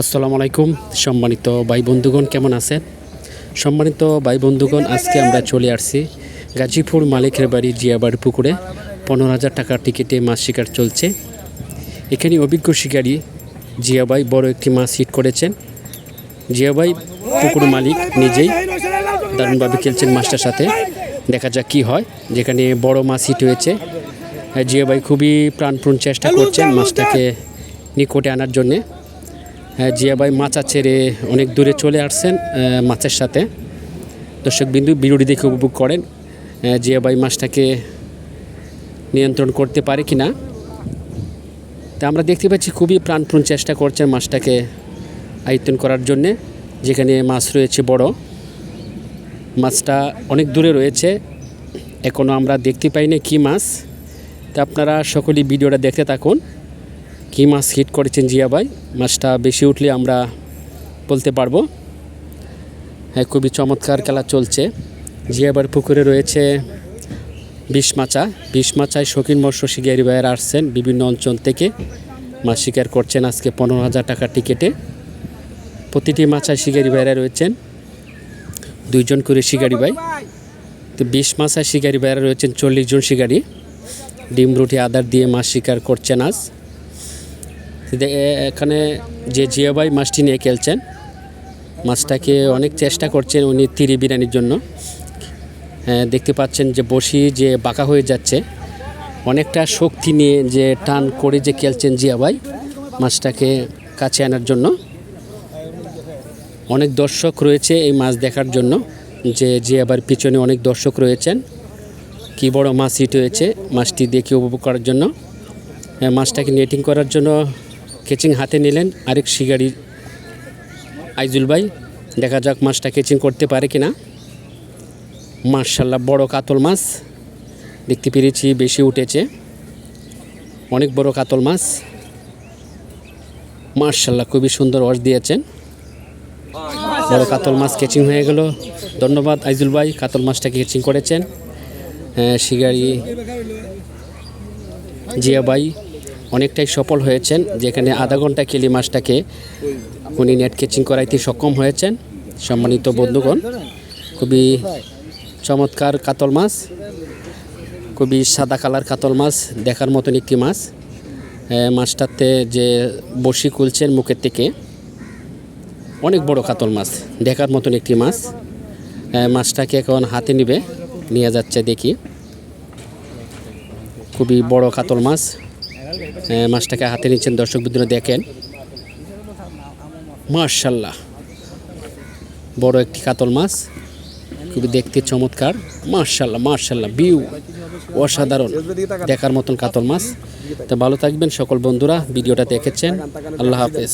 আসসালামু আলাইকুম। সম্মানিত ভাই বন্ধুগণ, কেমন আছেন? সম্মানিত ভাই বন্ধুগণ, আজকে আমরা চলে আসছি গাজীপুর মালিকের বাড়ি জিয়াবাড়ি পুকুরে। পনেরো হাজার টাকার টিকিটে মাছ শিকার চলছে। এখানে অভিজ্ঞ শিকারী জিয়াবাই বড় একটি মাছ হিট করেছেন। জিয়াবাই পুকুর মালিক নিজেই দারুণভাবে খেলছেন মাছটার সাথে। দেখা যাক কি হয়। যেখানে বড় মাছ হিট হয়েছে। জিয়াবাই খুবই প্রাণপূর্ণ চেষ্টা করছেন মাছটাকে নিকটে আনার জন্যে। জিয়া ভাই মাচা ছেড়ে অনেক দূরে চলে আসছেন মাছের সাথে। দর্শক বিন্দু বিরোধী দেখে উপভোগ করেন জিয়া ভাই মাছটাকে নিয়ন্ত্রণ করতে পারে কি না। তা আমরা দেখতে পাচ্ছি খুবই প্রাণপূর্ণ চেষ্টা করছেন মাছটাকে আয়ত্তন করার জন্যে, যেখানে মাছ রয়েছে বড়। মাছটা অনেক দূরে রয়েছে এখনও আমরা দেখতে পাইনি কী মাছ। তা আপনারা সকলেই ভিডিওটা দেখতে থাকুন। কী মাছ হিট করেছেন জিয়া ভাই? মাছটা বেশি উঠলে আমরা বলতে পারব। হ্যাঁ খুবই চমৎকার খেলা চলছে। জিয়াবার পুকুরে রয়েছে বিষ মাচা। বিষ মাচায় শৌখিন মৎস্য শিকারি ভাইয়েরা আসছেন বিভিন্ন অঞ্চল থেকে। মাছ শিকার করছেন আজকে পনেরো হাজার টাকার টিকিটে। প্রতিটি মাচায় শিকারি ভাইয়েরা রয়েছেন। দুইজন করে শিকারি ভাই। তো বিশ মাছায় শিকারী ভাইয়েরা রয়েছেন চল্লিশ জন শিকারী। ডিম রুটি আদার দিয়ে মাছ শিকার করছেন আজ। এখানে যে জিয়াবাই মাছটি নিয়ে খেলছেন, মাছটাকে অনেক চেষ্টা করছেন উনি তিরি বিরিয়ানির জন্য। দেখতে পাচ্ছেন যে বসি যে বাঁকা হয়ে যাচ্ছে, অনেকটা শক্তি নিয়ে যে টান করে যে খেলছেন জিয়াবাই মাছটাকে কাছে আনার জন্য। অনেক দর্শক রয়েছে এই মাছ দেখার জন্য, যে জিয়াবার পিছনে অনেক দর্শক রয়েছেন, কি বড় মাছ হিট হয়েছে মাছটি দেখে উপভোগ করার জন্য। মাছটাকে নেটিং করার জন্য কেচিং হাতে নিলেন আরেক শিকারি আইজুল ভাই। দেখা যাক মাছটা কেচিং করতে পারে কি না মার্শাল্লাহ বড় কাতল মাছ। দেখতে পেরেছি বেশি উঠেছে। অনেক বড় কাতল মাছ। মার্শাল্লাহ খুবই সুন্দর অস দিয়েছেন। বড় কাতল মাছ কেচিং হয়ে গেল। ধন্যবাদ আইজুল ভাই কাতল মাছটাকে কেচিং করেছেন। হ্যাঁ, শিকারি জিয়া ভাই। অনেকটাই সফল হয়েছেন, যেখানে আধা ঘণ্টা কেলি মাছটাকে উনি নেট কেচিং করাইতে সক্ষম হয়েছেন। সম্মানিত বন্ধুগণ, খুবই চমৎকার কাতল মাছ, খুবই সাদা কালার কাতল মাছ, দেখার মতন একটি মাছ। মাছটাতে যে বসি খুলছেন মুখের থেকে, অনেক বড় কাতল মাছ, দেখার মতন একটি মাছ। মাছটাকে এখন হাতে নিবে, নিয়ে যাচ্ছে দেখি। খুবই বড় কাতল মাছ মাছটাকে হাতে নিচ্ছেন। দর্শক বিদ্রোহ দেখেন। মার্শাল্লাহ বড় একটি কাতল মাছ। খুবই দেখতে চমৎকার। মার্শাল্লাহ মার্শাল্লাহ বিউ অসাধারণ। দেখার মতন কাতল মাছ। তো ভালো থাকবেন সকল বন্ধুরা। ভিডিওটা দেখেছেন। আল্লাহ হাফেজ।